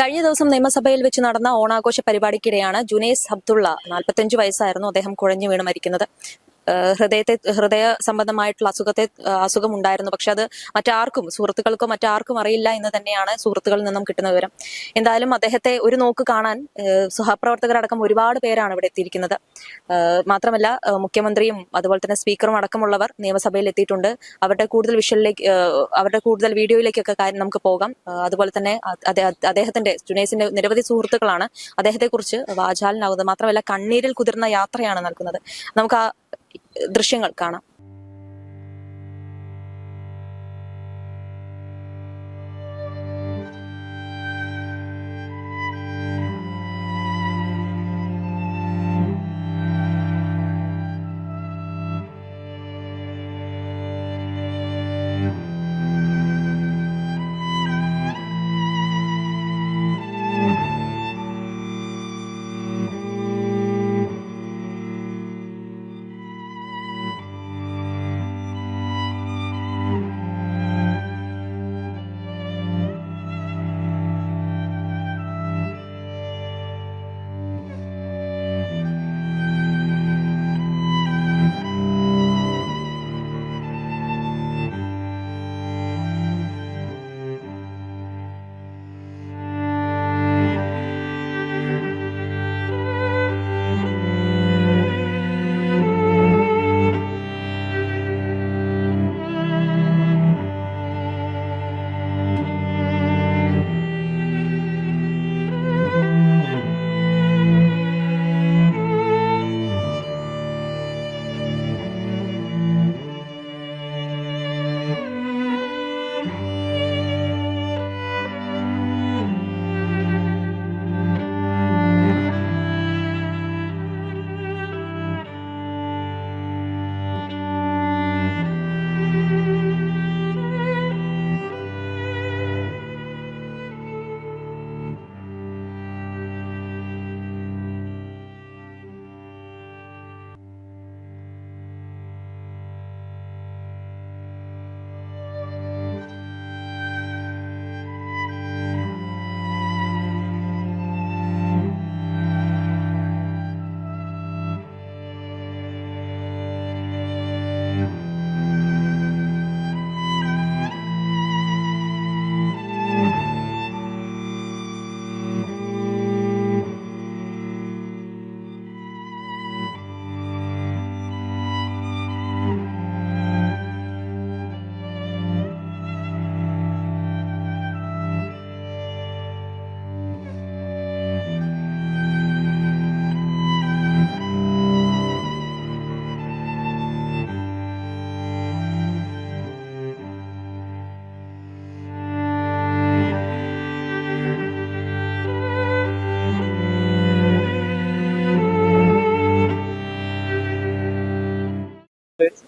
കഴിഞ്ഞ ദിവസം നിയമസഭയിൽ വെച്ച് നടന്ന ഓണാഘോഷ പരിപാടിക്കിടെയാണ് ജുനൈസ് അബ്ദുള്ള നാൽപ്പത്തഞ്ചു വയസ്സായിരുന്നു അദ്ദേഹം കുഴഞ്ഞു വീണ് മരിക്കുന്നത്. ഹൃദയത്തെ ഹൃദയ സംബന്ധമായിട്ടുള്ള അസുഖത്തെ അസുഖം ഉണ്ടായിരുന്നു പക്ഷെ അത് മറ്റാർക്കും സുഹൃത്തുക്കൾക്കോ മറ്റാർക്കും അറിയില്ല എന്ന് തന്നെയാണ് സുഹൃത്തുക്കളിൽ നിന്നും കിട്ടുന്ന വിവരം. എന്തായാലും അദ്ദേഹത്തെ ഒരു നോക്ക് കാണാൻ സഹപ്രവർത്തകരടക്കം ഒരുപാട് പേരാണ് ഇവിടെ എത്തിയിരിക്കുന്നത്. മാത്രമല്ല മുഖ്യമന്ത്രിയും അതുപോലെ തന്നെ സ്പീക്കറും അടക്കമുള്ളവർ നിയമസഭയിൽ എത്തിയിട്ടുണ്ട്. അവരുടെ കൂടുതൽ വിഷ്വലിലേക്ക് അവരുടെ കൂടുതൽ വീഡിയോയിലേക്കൊക്കെ കാര്യം നമുക്ക് പോകാം. അതുപോലെ തന്നെ അദ്ദേഹത്തിന്റെ ജുനൈസിന്റെ നിരവധി സുഹൃത്തുക്കളാണ് അദ്ദേഹത്തെ കുറിച്ച് വാചാലനാകുന്നത്. മാത്രമല്ല കണ്ണീരിൽ കുതിർന്ന യാത്രയാണ് നൽകുന്നത്. നമുക്ക് ആ ദൃശ്യങ്ങൾ കാണാം.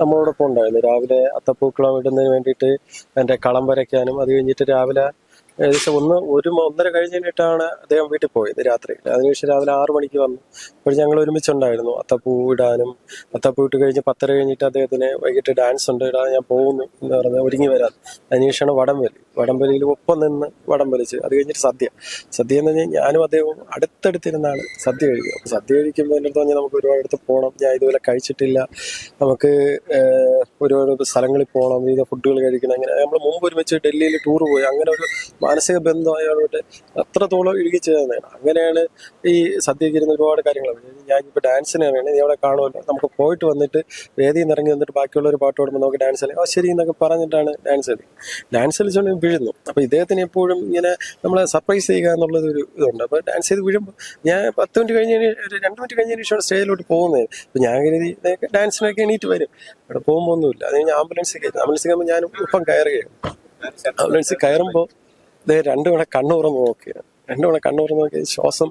നമ്മളോടൊപ്പം ഉണ്ടായിരുന്നു. രാവിലെ അത്തപ്പൂക്കളം ഇടുന്നതിന് വേണ്ടിയിട്ട് എന്റെ കളം വരയ്ക്കാനും അത് കഴിഞ്ഞിട്ട് രാവിലെ ഏകദേശം ഒന്ന് ഒരു ഒന്നര കഴിഞ്ഞിട്ടാണ് അദ്ദേഹം വീട്ടിൽ പോയത് രാത്രി. അതിനുശേഷം രാവിലെ ആറു മണിക്ക് വന്നു. അപ്പോൾ ഞങ്ങൾ ഒരുമിച്ചുണ്ടായിരുന്നു. അത്തപ്പൂ ഇടാനും അത്തപ്പൂ ഇട്ട് കഴിഞ്ഞ് പത്തര കഴിഞ്ഞിട്ട് അദ്ദേഹത്തിന് വൈകിട്ട് ഡാൻസ് ഉണ്ട്. ഇടാൻ ഞാൻ പോകുന്നു എന്ന് പറഞ്ഞ് ഒരുങ്ങി വരാൻ അതിനുശേഷമാണ് വടംവലി. വടംവലിയിൽ ഒപ്പം നിന്ന് വടം വലിച്ച് അത് കഴിഞ്ഞിട്ട് സദ്യ. സദ്യ എന്ന് പറഞ്ഞാൽ ഞാനും അദ്ദേഹവും അടുത്തടുത്തിരുന്നാണ് സദ്യ കഴിക്കുക. അപ്പോൾ സദ്യ കഴിക്കുമ്പോൾ എന്റെ അടുത്ത് നമുക്ക് ഒരുപാട് അടുത്ത് പോകണം. ഞാൻ ഇതുപോലെ കഴിച്ചിട്ടില്ല. നമുക്ക് ഒരുപാട് സ്ഥലങ്ങളിൽ പോകണം. വിവിധ ഫുഡുകൾ കഴിക്കണം. അങ്ങനെ നമ്മൾ മുമ്പ് ഒരുമിച്ച് ഡൽഹിയിൽ ടൂർ പോയി. അങ്ങനെ ഒരു മാനസിക ബന്ധം എത്രത്തോളം അത്രത്തോളം ഇഴുകിച്ചേർന്നതാണ് അങ്ങനെയാണ് ഈ സദ്യക്ക് ഇരുന്ന് ഒരുപാട് കാര്യങ്ങൾ. ഞാൻ ഇപ്പോൾ ഡാൻസിന് അറിയണേ നീ അവിടെ കാണുമല്ലോ. നമുക്ക് പോയിട്ട് വന്നിട്ട് വേദിയിൽ നിന്ന് ഇറങ്ങി വന്നിട്ട് ബാക്കിയുള്ള ഒരു പാട്ട് പാടുമ്പോൾ നമുക്ക് ഡാൻസ് കളി. ആ ശരി എന്നൊക്കെ പറഞ്ഞിട്ടാണ് ഡാൻസ് കളി. ഡാൻസ് കളിച്ചുകൊണ്ട് വീഴുന്നു. അപ്പോൾ ഇദ്ദേഹത്തിന് എപ്പോഴും ഇങ്ങനെ നമ്മളെ സർപ്രൈസ് ചെയ്യുക എന്നുള്ളത് ഒരു ഇതുണ്ട്. അപ്പോൾ ഡാൻസ് ചെയ്ത് വീഴുമ്പോൾ ഞാൻ പത്ത് മിനിറ്റ് കഴിഞ്ഞ് ഒരു രണ്ട് മിനിറ്റ് കഴിഞ്ഞതിന് ശേഷം സ്റ്റേജിലോട്ട് പോകുന്നത്. അപ്പോൾ ഞാൻ കരുതി ഡാൻസിനൊക്കെ എണീറ്റ് വരും. അവിടെ പോകുമ്പോൾ ഒന്നുമില്ല. അത് കഴിഞ്ഞ് ആംബുലൻസിൽ കയറി. ആംബുലൻസിൽ കയറുമ്പോൾ ഞാൻ ഒപ്പം കയറുകയാണ്. ആംബുലൻസിൽ കയറുമ്പോൾ ഇത് രണ്ടു തവണ കണ്ണു തുറന്ന് നോക്കുകയാണ് രണ്ടു തവണ കണ്ണു തുറന്ന് നോക്കി ശ്വാസം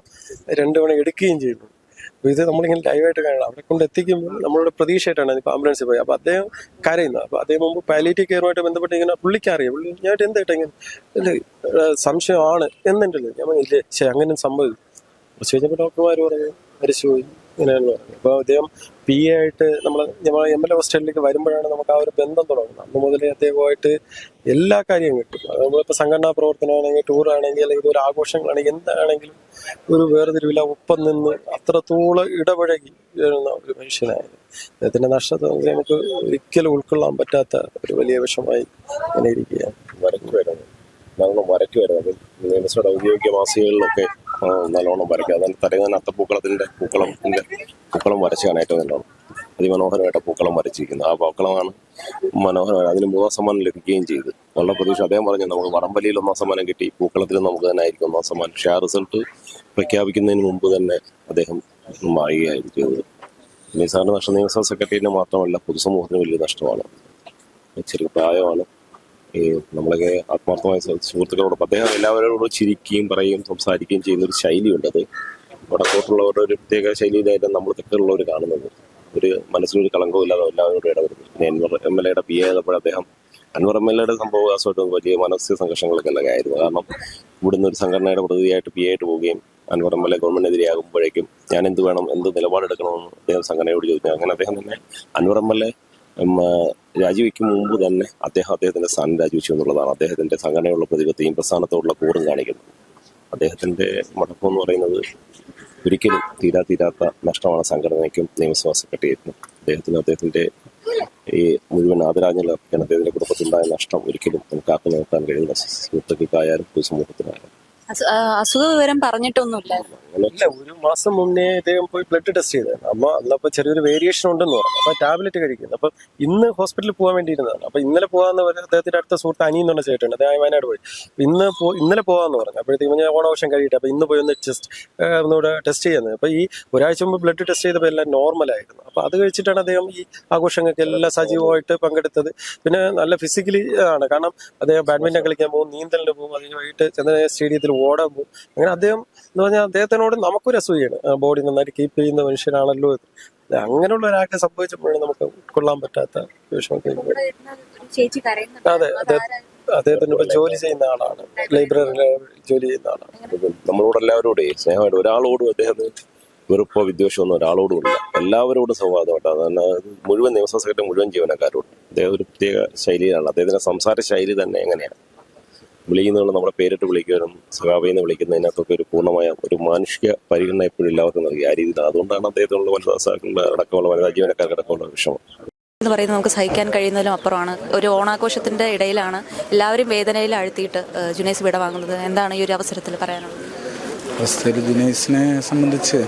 രണ്ടു തവണ എടുക്കുകയും ചെയ്യുന്നു അപ്പൊ ഇത് നമ്മളിങ്ങനെ ലൈവായിട്ട് കാണണം അവിടെ കൊണ്ട് എത്തിക്കുമ്പോൾ നമ്മളോട് പ്രതീക്ഷയായിട്ടാണ് ഇപ്പോൾ ആംബുലൻസിൽ പോയി. അപ്പോൾ അദ്ദേഹം കരയുന്നത് അപ്പോൾ അദ്ദേഹം മുമ്പ് പാലിറ്റി കെയറുമായിട്ട് ബന്ധപ്പെട്ട് ഇങ്ങനെ പുള്ളിക്കറിയാം പുള്ളി ഞാൻ എന്തായിട്ട് ഇങ്ങനെ? സംശയമാണ് എന്നുണ്ടല്ലോ. ഞാൻ ഇല്ലേ ശരി അങ്ങനെ സംഭവിച്ചു കുറച്ച് കഴിഞ്ഞപ്പോൾ ഡോക്ടർമാർ പറഞ്ഞു മരിച്ചുപോയി. ഇങ്ങനെയാണെന്ന് പറഞ്ഞു അപ്പോൾ അദ്ദേഹം പി എ ആയിട്ട് നമ്മൾ എം എൽ എ ഹോസ്റ്റലിലേക്ക് വരുമ്പോഴാണ് നമുക്ക് ആ ഒരു ബന്ധം തുടങ്ങുന്നത്. അന്ന് മുതലേ അദ്ദേഹമായിട്ട് എല്ലാ കാര്യവും കിട്ടും. നമ്മളിപ്പോൾ സംഘടനാ പ്രവർത്തനമാണെങ്കിൽ ടൂറാണെങ്കിൽ അല്ലെങ്കിൽ ഒരു ആഘോഷങ്ങളാണെങ്കിൽ എന്താണെങ്കിലും ഒരു വേർതിരിവില്ല ഒപ്പം നിന്ന് അത്രത്തോളം ഇടപഴകി വരുന്ന ഒരു മനുഷ്യനായിരുന്നു. അദ്ദേഹത്തിന്റെ നഷ്ടത്തെ നമുക്ക് ഒരിക്കലും ഉൾക്കൊള്ളാൻ പറ്റാത്ത ഒരു വലിയ വിഷമായി ഇങ്ങനെ ഇരിക്കുകയാണ്. വരയ്ക്കുമായിരുന്നു നല്ലോണം വരയ്ക്കുമായിരുന്നു വരുന്നത് നിയമസഭയുടെ ഔദ്യോഗിക മാസികകളിലൊക്കെ നല്ലോണം വരയ്ക്കുക. അതാണ് തലേന്ന് അത്തപ്പൂക്കളത്തിന്റെ പൂക്കളത്തിന്റെ പൂക്കളം വരച്ചാണ് ഏറ്റവും നല്ലോണം. അതിമനോഹരമായിട്ട് പൂക്കളം വരച്ചിരിക്കുന്നത്. ആ പൂക്കളമാണ് മനോഹരമായി അതിന് മൂന്നാം സമ്മാനം ലഭിക്കുകയും ചെയ്തു. നല്ല പ്രതീക്ഷ. അദ്ദേഹം പറഞ്ഞു നമുക്ക് വടംവലിയിൽ ഒന്നാം സമ്മാനം കിട്ടി. പൂക്കളത്തിൽ നമുക്ക് തന്നെ ആയിരിക്കും ഒന്നാം സമ്മാനം. പക്ഷേ ആ റിസൾട്ട് പ്രഖ്യാപിക്കുന്നതിന് മുമ്പ് തന്നെ അദ്ദേഹം മാറുകയായിരുന്നു ചെയ്തത്. നിസാറിന്റെ നഷ്ടം നിയമസഭാ സെക്രട്ടറിന് മാത്രമല്ല പൊതുസമൂഹത്തിന് വലിയ നഷ്ടമാണ്. ചെറിയ പ്രായമാണ്. ഈ നമ്മളൊക്കെ ആത്മാർത്ഥമായ സുഹൃത്തുക്കളോടൊപ്പം അദ്ദേഹം എല്ലാവരോടും ചിരിക്കുകയും പറയുകയും സംസാരിക്കുകയും ചെയ്യുന്ന ഒരു ശൈലിയുണ്ട് അത്. വടക്കോട്ടുള്ളവരുടെ ഒരു പ്രത്യേക ശൈലിയിലായിട്ട് നമ്മൾ തെക്കുള്ളവർ കാണുന്നത്. ഒരു മനസ്സിനൊരു കളങ്കവും ഇല്ലാതെ എല്ലാവരോടും ഇടപെടുന്നു പിന്നെ അൻവർ എം എൽ എയുടെ പി എ ആയപ്പോൾ അദ്ദേഹം അൻവർ എം എൽ എയുടെ സംഭവവികാസമായിട്ട് വലിയ മാനസിക സംഘർഷങ്ങളൊക്കെ അല്ലെങ്കിൽ ആയിരുന്നു. കാരണം ഇവിടുന്ന് ഒരു സംഘടനയുടെ പ്രതിനിധിയായിട്ട് പി എ ആയിട്ട് പോവുകയും അൻവർ എം എൽ എ ഗവൺമെന്റിനെതിരെയാകുമ്പോഴേക്കും ഞാൻ എന്ത് വേണം എന്ത് നിലപാടെടുക്കണമെന്ന് അദ്ദേഹം സംഘടനയോട് ചോദിച്ചു. അങ്ങനെ അദ്ദേഹം തന്നെ അൻവർ എം എൽ എ രാജിവെക്കും മുമ്പ് തന്നെ അദ്ദേഹം അദ്ദേഹത്തിന്റെ സ്ഥാനം രാജിവെച്ചു എന്നുള്ളതാണ്. അദ്ദേഹത്തിന്റെ സംഘടനയുള്ള പ്രതിബദ്ധതയും പ്രസ്ഥാനത്തോടുള്ള കൂറും കാണിക്കുന്നത് അദ്ദേഹത്തിന്റെ മടക്കം എന്ന് പറയുന്നത് ഒരിക്കലും തീരാ തീരാത്ത നഷ്ടമാണ് സംഘടനയ്ക്കും നിയമസഭാ സെക്രട്ടേറിയറ്റിനും. അദ്ദേഹത്തിന് അദ്ദേഹത്തിന്റെ ഈ മുഴുവൻ ആദരാഞ്ജലി അർപ്പിക്കാൻ അദ്ദേഹത്തിന്റെ കുടുംബത്തിലുണ്ടായ നഷ്ടം ഒരിക്കലും നമുക്ക് ആക്കി നിർത്താൻ കഴിയുന്ന സുഹൃത്തുക്കൾക്കായാലും പൊതുസമൂഹത്തിനായാലും. അസുഖ വിവരം പറഞ്ഞിട്ടൊന്നുമില്ല. അങ്ങനെ ഇല്ല ഒരു മാസം മുന്നേ ഇദ്ദേഹം പോയി ബ്ലഡ് ടെസ്റ്റ് ചെയ്തായിരുന്നു അമ്മ അന്നപ്പോ ചെറിയൊരു വേരിയേഷൻ ഉണ്ടെന്ന് പറഞ്ഞു. അപ്പൊ ടാബ്ലറ്റ് കഴിക്കുന്നു. അപ്പൊ ഇന്ന് ഹോസ്പിറ്റലിൽ പോകാൻ വേണ്ടിയിരുന്നതാണ്. അപ്പൊ ഇന്നലെ പോകാന്ന് പറഞ്ഞ അദ്ദേഹത്തിന്റെ അടുത്ത സുഹൃത്ത് അനിയൻ എന്നുള്ള ചേട്ടുണ്ട് അദ്ദേഹം വയനാട് പോയി. ഇന്ന് ഇന്നലെ പോകാന്ന് പറഞ്ഞു. അപ്പോഴത്തേക്കും ഞാൻ ഓണാവശ്യം കഴിയിട്ട്. അപ്പൊ ഇന്ന് പോയി ഒന്ന് ജസ്റ്റ് ഒന്നുകൂടെ ടെസ്റ്റ് ചെയ്യുന്നത് അപ്പൊ ഈ ഒരാഴ്ച മുമ്പ് ബ്ലഡ് ടെസ്റ്റ് ചെയ്തപ്പോൾ എല്ലാം നോർമൽ ആയിരുന്നു. അപ്പൊ അത് കഴിച്ചിട്ടാണ് അദ്ദേഹം ഈ ആഘോഷങ്ങൾക്ക് എല്ലാം സജീവമായിട്ട് പങ്കെടുത്തത്. പിന്നെ നല്ല ഫിസിക്കലി ആണ്. കാരണം അദ്ദേഹം ബാഡ്മിന്റൺ കളിക്കാൻ പോകും നീന്തലിന് പോകും. അതിന് വൈകിട്ട് ചന്ദ്രന സ്റ്റേഡിയത്തിൽ ഓടാൻ പോകും അങ്ങനെ അദ്ദേഹം എന്ന് പറഞ്ഞാൽ അദ്ദേഹത്തിനോട് നമുക്കൊരു അസൂയാണ് ബോഡി നന്നായിട്ട് കീപ്പ് ചെയ്യുന്ന മനുഷ്യനാണല്ലോ അങ്ങനെയുള്ള ഒരാൾക്ക് സംഭവിച്ചപ്പോഴാണ് നമുക്ക് ഉൾക്കൊള്ളാൻ പറ്റാത്ത വിഷമൊക്കെ അതെ അദ്ദേഹം അദ്ദേഹത്തിന് ഇപ്പൊ ജോലി ചെയ്യുന്ന ആളാണ്. ലൈബ്രറിയിൽ ജോലി ചെയ്യുന്ന ആളാണ്. നമ്മളോട് എല്ലാവരോടും സ്നേഹമായിട്ട് ഒരാളോടും അദ്ദേഹത്തിന് വെറുപ്പോ വിദ്വേഷമൊന്നും ഒരാളോടും ഇല്ല. എല്ലാവരോടും സൗഹാർദ്ദമായിട്ട് അതന്നെ മുഴുവൻ നിയമസഭ സെക്രട്ടറി മുഴുവൻ ജീവനക്കാരോടും. അദ്ദേഹം ഒരു പ്രത്യേക ശൈലിയാണ് അദ്ദേഹത്തിന്റെ സംസാര ശൈലി തന്നെ എങ്ങനെയാണ്? വിളിക്കുന്നതുകൊണ്ട് നമ്മുടെ പേരിട്ട് വിളിക്കാനും സഹാബിന്ന് വിളിക്കുന്നതിനകത്തൊക്കെ ഒരു പൂർണമായ ഒരു മാനുഷിക പരിഗണന എപ്പോഴും എല്ലാവർക്കും നൽകി ആ രീതിയിൽ അതുകൊണ്ടാണ് അദ്ദേഹത്തിനുള്ള വനിതാ അടക്കമുള്ള വനിതാ ജീവനക്കാർ അടക്കമുള്ള വിഷമം. എന്ന് പറയുന്നത് നമുക്ക് സഹിക്കാൻ കഴിയുന്നതിലും അപ്പുറമാണ്. ഒരു ഓണാഘോഷത്തിന്റെ ഇടയിലാണ് എല്ലാവരും വേദനയിൽ അഴുത്തിയിട്ട് ജുനൈസ് വിട വാങ്ങുന്നത്. എന്താണ് ഈ ഒരു അവസരത്തിൽ പറയാനുള്ളത്? അവസ്ഥയിൽ ദിനേശിനെ സംബന്ധിച്ച്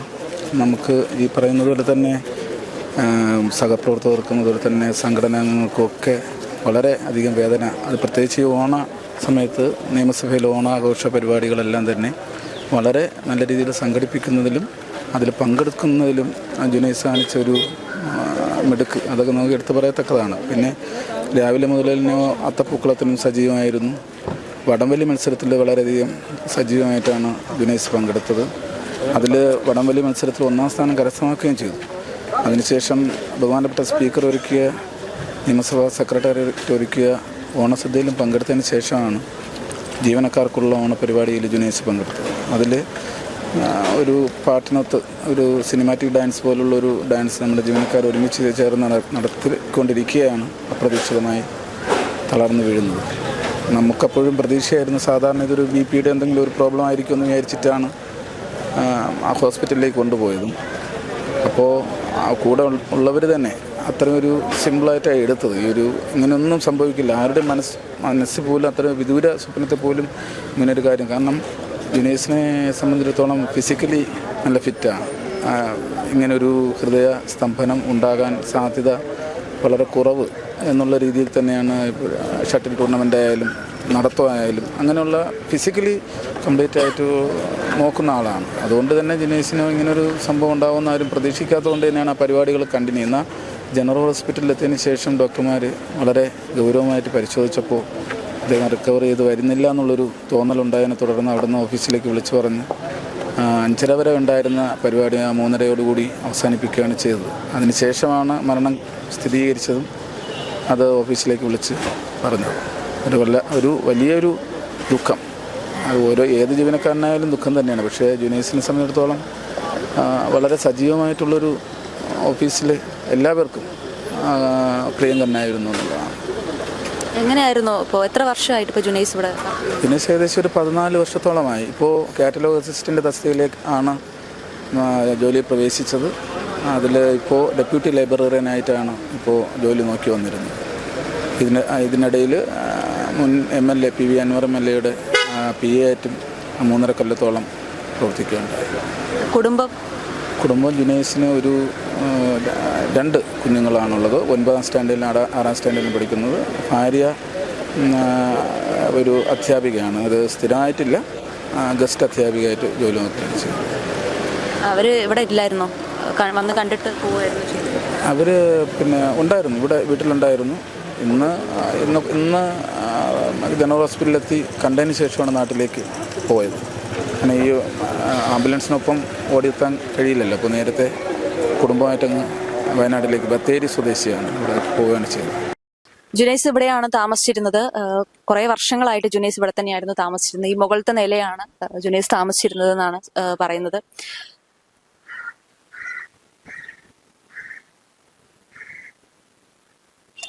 നമുക്ക് ഈ പറയുന്നത് പോലെ തന്നെ സഹപ്രവർത്തകർക്കും അതുപോലെ തന്നെ സംഘടനകൾക്കും ഒക്കെ വളരെ അധികം വേദന. അത് പ്രത്യേകിച്ച് ഈ ഓണ സമയത്ത് നിയമസഭയിൽ ഓണാഘോഷ പരിപാടികളെല്ലാം തന്നെ വളരെ നല്ല രീതിയിൽ സംഘടിപ്പിക്കുന്നതിലും അതിൽ പങ്കെടുക്കുന്നതിലും ജുനൈസ് കാണിച്ച ഒരു മെടുക്ക്. മിടുക്ക് അതൊക്കെ നമുക്ക് എടുത്തു പറയത്തക്കതാണ്. പിന്നെ രാവിലെ മുതൽ തന്നെ അത്തപ്പൂക്കളത്തിനും സജീവമായിരുന്നു. വടംവലി മത്സരത്തിൽ വളരെയധികം സജീവമായിട്ടാണ് ജുനൈസ് പങ്കെടുത്തത്. അതിൽ വടംവലി മത്സരത്തിൽ ഒന്നാം സ്ഥാനം കരസ്ഥമാക്കുകയും ചെയ്തു. അതിനുശേഷം ബഹുമാനപ്പെട്ട സ്പീക്കർ ഒരുക്കിയ നിയമസഭാ സെക്രട്ടറി ഒരുക്കിയ ഓണസദ്യയിലും പങ്കെടുത്തതിന് ശേഷമാണ് ജീവനക്കാർക്കുള്ള ഓണപരിപാടിയിൽ ജുനേസ് പങ്കെടുത്തത്. അതിൽ ഒരു പാട്ടിനൊത്ത് ഒരു സിനിമാറ്റിക് ഡാൻസ് പോലുള്ള ഒരു ഡാൻസ് നമ്മുടെ ജീവനക്കാർ ഒരുമിച്ച് ചേർന്ന് നട- നടത്തിക്കൊണ്ടിരിക്കുകയാണ് അപ്രതീക്ഷിതമായി തളർന്നു വീഴുന്നത്. നമുക്കപ്പോഴും പ്രതീക്ഷയായിരുന്നു സാധാരണ ഇതൊരു ബി പിയുടെ എന്തെങ്കിലും ഒരു പ്രോബ്ലം ആയിരിക്കും എന്ന് വിചാരിച്ചിട്ടാണ് ആ, ഹോസ്പിറ്റലിലേക്ക് കൊണ്ടുപോയതും. അപ്പോൾ കൂടെ ഉള്ളവർ തന്നെ അത്രയും ഒരു സിമ്പിളായിട്ടാണ് എടുത്തത്. ഈ ഒരു ഇങ്ങനെയൊന്നും സംഭവിക്കില്ല. ആരുടെ മനസ്സ് മനസ്സ് പോലും അത്ര വിദൂര സ്വപ്നത്തെ പോലും ഇങ്ങനൊരു കാര്യം. കാരണം ജുനേസിനെ സംബന്ധിച്ചിടത്തോളം ഫിസിക്കലി നല്ല ഫിറ്റാണ് ഇങ്ങനൊരു ഹൃദയ സ്തംഭനം ഉണ്ടാകാൻ സാധ്യത വളരെ കുറവ് എന്നുള്ള രീതിയിൽ തന്നെയാണ് ഷട്ടിൽ ടൂർണമെന്റ് ആയാലും നടത്തമായാലും അങ്ങനെയുള്ള ഫിസിക്കലി കംപ്ലീറ്റ് ആയിട്ട് നോക്കുന്ന ആളാണ്. അതുകൊണ്ട് തന്നെ ജിനേഷിന് ഇങ്ങനൊരു സംഭവം ഉണ്ടാകുമെന്ന് ആരും പ്രതീക്ഷിക്കാത്തതുകൊണ്ട് തന്നെയാണ് ആ പരിപാടികൾ കണ്ടിന്യൂ ചെയ്യുന്നത്. ജനറൽ ഹോസ്പിറ്റലിൽ എത്തിയതിന് ശേഷം ഡോക്ടർമാർ വളരെ ഗൗരവമായിട്ട് പരിശോധിച്ചപ്പോൾ അദ്ദേഹം റിക്കവർ ചെയ്ത് വരുന്നില്ല എന്നുള്ളൊരു തോന്നലുണ്ടായതിനെ തുടർന്ന് അവിടുന്ന് ഓഫീസിലേക്ക് വിളിച്ചു പറഞ്ഞ് അഞ്ചര വരെ ഉണ്ടായിരുന്ന പരിപാടി ആ മൂന്നരയോടുകൂടി അവസാനിപ്പിക്കുകയാണ് ചെയ്തത്. അതിനുശേഷമാണ് മരണം സ്ഥിരീകരിച്ചതും അത് ഓഫീസിലേക്ക് വിളിച്ച് പറഞ്ഞത്. ഒരു വല്ല ഒരു വലിയൊരു ദുഃഖം. അത് ഓരോ ഏത് ജീവനക്കാരനായാലും ദുഃഖം തന്നെയാണ്. പക്ഷേ ജൂനിയേഴ്സിനെ സംബന്ധിച്ചിടത്തോളം വളരെ സജീവമായിട്ടുള്ളൊരു ഓഫീസിൽ എല്ലാവർക്കും പ്രിയങ്കരനായിരുന്നു എന്നുള്ളതാണ്. എങ്ങനെയായിരുന്നു ഇപ്പോൾ എത്ര വർഷമായിട്ട് ഇപ്പോൾ ജുനൈസ് ഇവിടെ? ജുനൈസ് ഏകദേശം ഒരു പതിനാല് വർഷത്തോളമായി. ഇപ്പോൾ കാറ്റലോഗ് അസിസ്റ്റന്റ് തസ്തികയിലേക്ക് ആണ് ജോലി പ്രവേശിച്ചത്. അതിൽ ഇപ്പോൾ ഡെപ്യൂട്ടി ലൈബ്രറിയനായിട്ടാണ് ഇപ്പോൾ ജോലി നോക്കി വന്നിരുന്നത്. ഇതിന് ഇതിനിടയിൽ മുൻ M L A P V Anvar M L എയുടെ പി എ ആയിട്ടും മൂന്നര കൊല്ലത്തോളം പ്രവർത്തിക്കുകയുണ്ടായി. കുടുംബം? കുടുംബം ജുനൈസിന് ഒരു രണ്ട് കുഞ്ഞുങ്ങളാണുള്ളത്. ഒൻപതാം സ്റ്റാൻഡേർഡിലും ആറാ- സ്റ്റാൻഡേർഡിലും പഠിക്കുന്നത്. ഭാര്യ ഒരു അധ്യാപികയാണ്. അത് സ്ഥിരമായിട്ടില്ല. ഗസ്റ്റ് അധ്യാപികയായിട്ട് ജോലി നോക്കുകയാണ് ചെയ്യുന്നത്. അവർ ഇവിടെ ഇല്ലായിരുന്നോ? വന്ന് കണ്ടിട്ട് പോവുമായിരുന്നു അവർ പിന്നെ ഉണ്ടായിരുന്നു. ഇവിടെ വീട്ടിലുണ്ടായിരുന്നു. ഇന്ന് ഇന്ന് ഇന്ന് ജനറൽ ഹോസ്പിറ്റലിലെത്തി കണ്ടതിന് ശേഷമാണ് നാട്ടിലേക്ക് പോയത്. പിന്നെ ഈ ആംബുലൻസിനൊപ്പം ഓടിയെത്താൻ കഴിയില്ലല്ലോ. അപ്പോൾ നേരത്തെ കുടുംബമായിട്ടങ്ങ് വയനാട്ടിലേക്ക് ബത്തേരി സ്വദേശിയാണ് ഇവിടെ പോവുകയാണ് ചെയ്തത് ജുനൈസ് ഇവിടെയാണ് താമസിച്ചിരുന്നത്. കുറെ വർഷങ്ങളായിട്ട് ജുനൈസ് ഇവിടെ തന്നെയായിരുന്നു താമസിച്ചിരുന്നത്. ഈ മുകളിലത്തെ നിലയാണ് ജുനൈസ് താമസിച്ചിരുന്നത് എന്നാണ് പറയുന്നത്.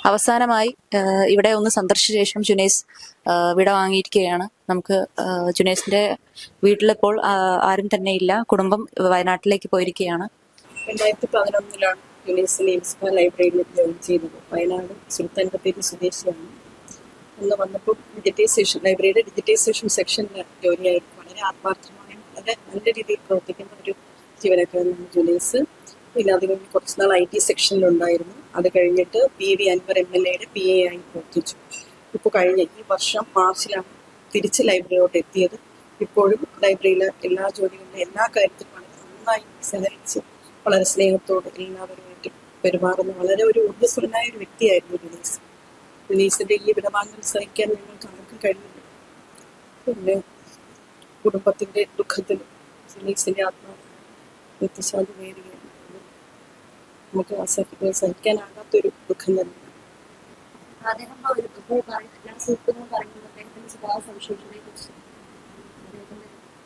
അവസാനമായി ഇവിടെ ഒന്ന് സന്ദർശിച്ച ശേഷം ജുനൈസ് വിട വാങ്ങിയിരിക്കുകയാണ്. നമുക്ക് ജുനൈസിന്റെ വീട്ടിലിപ്പോൾ ആരും തന്നെ ഇല്ല കുടുംബം വയനാട്ടിലേക്ക് പോയിരിക്കുകയാണ്. രണ്ടായിരത്തി പതിനൊന്നിലാണ് യുനീസ് നിയമസഭ ലൈബ്രറിയിൽ ജോയിൻ ചെയ്തത്. വയനാട് സുൽത്താൻ ബത്തേരി സ്വദേശിയാണ്. അന്ന് വന്നപ്പോൾ ഡിജിറ്റൈസേഷൻ ലൈബ്രറിയുടെ ഡിജിറ്റൈസേഷൻ സെക്ഷനിൽ ജോലിയായിരുന്നു. വളരെ ആത്മാർത്ഥമായും വളരെ നല്ല രീതിയിൽ പ്രവർത്തിക്കുന്ന ഒരു ജീവനക്കാരനാണ് ജുനീസ് പിന്നെ അത് കഴിഞ്ഞ് കുറച്ച് നാൾ ഐ ടി സെക്ഷനിലുണ്ടായിരുന്നു അത് കഴിഞ്ഞിട്ട് P V Anvar M L എയുടെ പി എ ആയി പ്രവർത്തിച്ചു. ഇപ്പോൾ കഴിഞ്ഞ ഈ വർഷം മാർച്ചിലാണ് തിരിച്ച് ലൈബ്രറിയിലോട്ട് എത്തിയത്. ഇപ്പോഴും ലൈബ്രറിയിലെ എല്ലാ ജോലികളിലും എല്ലാ കാര്യത്തിലും നന്നായി സഹകരിച്ച് വളരെ സ്നേഹത്തോട് എല്ലാവരുമായിട്ട് പെരുമാറുന്ന വളരെ ഒരു ഊർജസ്വലനായ ഒരു വ്യക്തിയായിരുന്നു വിനീസ്. വിനീസിന്റെ ഈ വിടവാങ്ങൽ സഹിക്കാൻ ഞങ്ങൾക്ക് ആർക്കും കഴിയില്ല. പിന്നെ കുടുംബത്തിന്റെ ദുഃഖത്തിൽ വിനീസിന്റെ ആത്മാവ് നിത്യശാന്തി നേടുകയാണ് നമുക്ക് അസഹിക്കാൻ സഹിക്കാനാകാത്തൊരു ദുഃഖം തന്നെ. ഒരു- എല്ലാ സുഹൃത്തുക്കളും പറയുന്നത്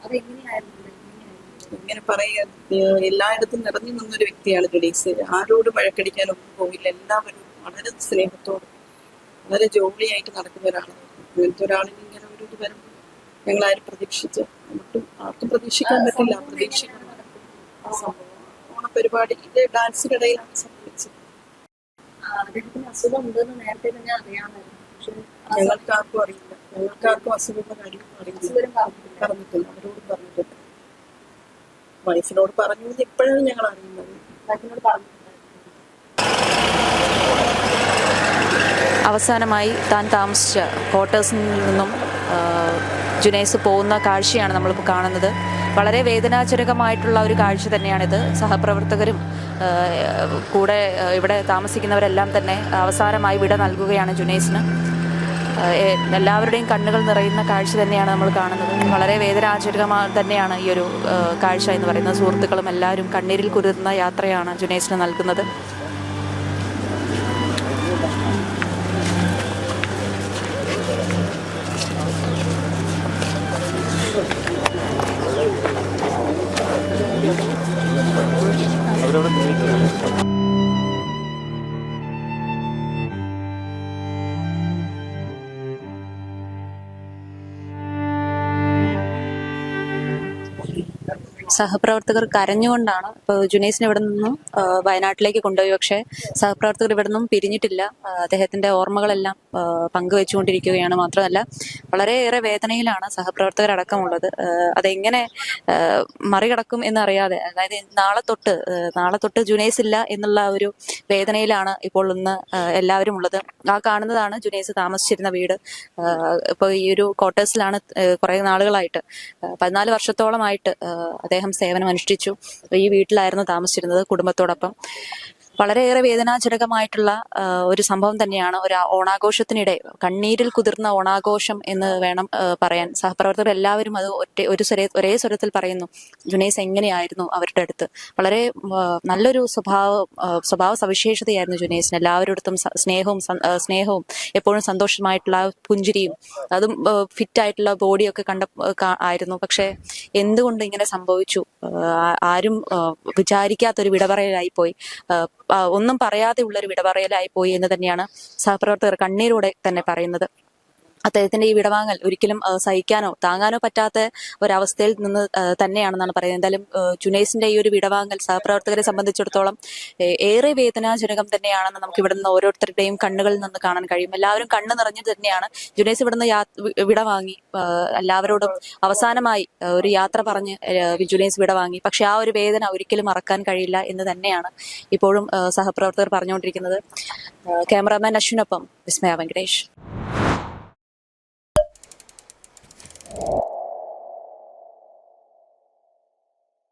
അതെങ്ങനെയായിരുന്നു ഇങ്ങനെ പറയുക എല്ലായിടത്തും നിറഞ്ഞു നിന്നൊരു വ്യക്തിയാണ് ഗണേശ്. ആരോടും വഴക്കടിക്കാനൊന്നും പോകില്ല എല്ലാവരും വളരെ സ്നേഹത്തോടും വളരെ ജോളിയായിട്ട് നടക്കുന്ന ഒരാളാണ്. അങ്ങനത്തെ ഒരാളിന് ഇങ്ങനെ ഒരു ഇത് വരുമ്പോൾ ഞങ്ങൾ ആരും പ്രതീക്ഷിച്ച് ഒട്ടും ആർക്കും പ്രതീക്ഷിക്കാൻ പറ്റില്ല. പ്രതീക്ഷിക്കാൻ സംഭവം ഓണപരിപാടി ഇതേ ഡാൻസിനിടയിലാണ് സംഭവിച്ചത്. ഞങ്ങൾക്കാർക്കും അറിയില്ല. ഞങ്ങൾക്കാർക്കും അസുഖങ്ങൾ അറിയില്ല. പറഞ്ഞിട്ടില്ല. അവരോട് പറഞ്ഞിട്ടില്ല. വൈഫിനോട് പറഞ്ഞു എന്ന് ഇപ്പോഴാണ് ഞങ്ങൾ അറിയുന്നത്. പറഞ്ഞിട്ടുണ്ടായിരുന്നു അവസാനമായി താൻ താമസിച്ച ക്വാർട്ടേഴ്സിൽ നിന്നും ജുനൈസ് പോകുന്ന കാഴ്ചയാണ് നമ്മളിപ്പോൾ കാണുന്നത്. വളരെ വേദനാജനകമായിട്ടുള്ള ഒരു കാഴ്ച തന്നെയാണിത്. സഹപ്രവർത്തകരും കൂടെ ഇവിടെ താമസിക്കുന്നവരെല്ലാം തന്നെ അവസാനമായി വിട നൽകുകയാണ് ജുനൈസിന്. എല്ലാവരുടെയും കണ്ണുകൾ നിറയുന്ന കാഴ്ച തന്നെയാണ് നമ്മൾ കാണുന്നത്. വളരെ വേദനാജനകമായി തന്നെയാണ് ഈ ഒരു കാഴ്ച എന്ന് പറയുന്നത്. സുഹൃത്തുക്കളും എല്ലാവരും കണ്ണീരിൽ കുതിർന്ന യാത്രയാണ് ജുനേസിന് നൽകുന്നത്. സഹപ്രവർത്തകർ കരഞ്ഞുകൊണ്ടാണ് ഇപ്പോൾ ജുനൈസിനെ ഇവിടെ നിന്നും വയനാട്ടിലേക്ക് കൊണ്ടുപോയി. പക്ഷേ സഹപ്രവർത്തകർ ഇവിടെ നിന്നും പിരിഞ്ഞിട്ടില്ല. അദ്ദേഹത്തിന്റെ ഓർമ്മകളെല്ലാം പങ്കുവെച്ചുകൊണ്ടിരിക്കുകയാണ് മാത്രമല്ല വളരെയേറെ വേദനയിലാണ് സഹപ്രവർത്തകരടക്കമുള്ളത്. അടക്കമുള്ളത് അതെങ്ങനെ മറികടക്കും എന്നറിയാതെ അതായത് നാളെ തൊട്ട് നാളെ തൊട്ട് ജുനൈസ് ഇല്ല എന്നുള്ള ഒരു വേദനയിലാണ് ഇപ്പോൾ ഇന്ന് എല്ലാവരും ഉള്ളത്. ആ കാണുന്നതാണ് ജുനൈസ് താമസിച്ചിരുന്ന വീട്. ഇപ്പോൾ ഈ ഒരു ക്വാർട്ടേഴ്സിലാണ് കുറെ നാളുകളായിട്ട് പതിനാല് വർഷത്തോളമായിട്ട് അദ്ദേഹം സേവനം അനുഷ്ഠിച്ചു ഈ വീട്ടിലായിരുന്നു താമസിച്ചിരുന്നത് കുടുംബത്തോടൊപ്പം. വളരെയേറെ വേദനാജനകമായിട്ടുള്ള ഒരു സംഭവം തന്നെയാണ് ഒരു ഓണാഘോഷത്തിനിടെ കണ്ണീരിൽ കുതിർന്ന ഓണാഘോഷം എന്ന് വേണം പറയാൻ. സഹപ്രവർത്തകർ എല്ലാവരും അത് ഒറ്റ ഒരു സ്വര ഒരേ സ്വരത്തിൽ പറയുന്നു. ജുനൈസ് എങ്ങനെയായിരുന്നു അവരുടെ അടുത്ത്? വളരെ നല്ലൊരു സ്വഭാവ സ്വഭാവ സവിശേഷതയായിരുന്നു ജുനൈസിന്. എല്ലാവരോടത്തും സ്നേഹവും സ്നേഹവും എപ്പോഴും സന്തോഷമായിട്ടുള്ള പുഞ്ചിരിയും അതും ഫിറ്റ് ആയിട്ടുള്ള ബോഡിയൊക്കെ കണ്ട ആയിരുന്നു. പക്ഷെ എന്തുകൊണ്ട് ഇങ്ങനെ സംഭവിച്ചു? ആരും വിചാരിക്കാത്തൊരു വിടപറയലായി പോയി ഒന്നും പറയാതെ ഉള്ളൊരു വിടപറയലായി പോയി എന്ന് തന്നെയാണ് സഹപ്രവർത്തകർ കണ്ണീരോടെ തന്നെ പറയുന്നത്. അദ്ദേഹത്തിന്റെ ഈ വിടവാങ്ങൽ ഒരിക്കലും സഹിക്കാനോ താങ്ങാനോ പറ്റാത്ത ഒരവസ്ഥയിൽ നിന്ന് തന്നെയാണെന്നാണ് പറയുന്നത്. എന്തായാലും ജുനൈസിന്റെ ഈ ഒരു വിടവാങ്ങൽ സഹപ്രവർത്തകരെ സംബന്ധിച്ചിടത്തോളം ഏറെ വേദനാജനകം തന്നെയാണെന്ന് നമുക്ക് ഇവിടെ നിന്ന് ഓരോരുത്തരുടെയും കണ്ണുകളിൽ നിന്ന് കാണാൻ കഴിയും. എല്ലാവരും കണ്ണു നിറഞ്ഞു തന്നെയാണ് ജുനൈസ് ഇവിടുന്ന് വിടവാങ്ങി. എല്ലാവരോടും അവസാനമായി ഒരു യാത്ര പറഞ്ഞ് ജുനൈസ് വിടവാങ്ങി. പക്ഷെ ആ ഒരു വേദന ഒരിക്കലും മറക്കാൻ കഴിയില്ല എന്ന് തന്നെയാണ് ഇപ്പോഴും സഹപ്രവർത്തകർ പറഞ്ഞുകൊണ്ടിരിക്കുന്നത്. ക്യാമറാമാൻ അശ്വിനൊപ്പം വിസ്മയ വെങ്കടേഷ്.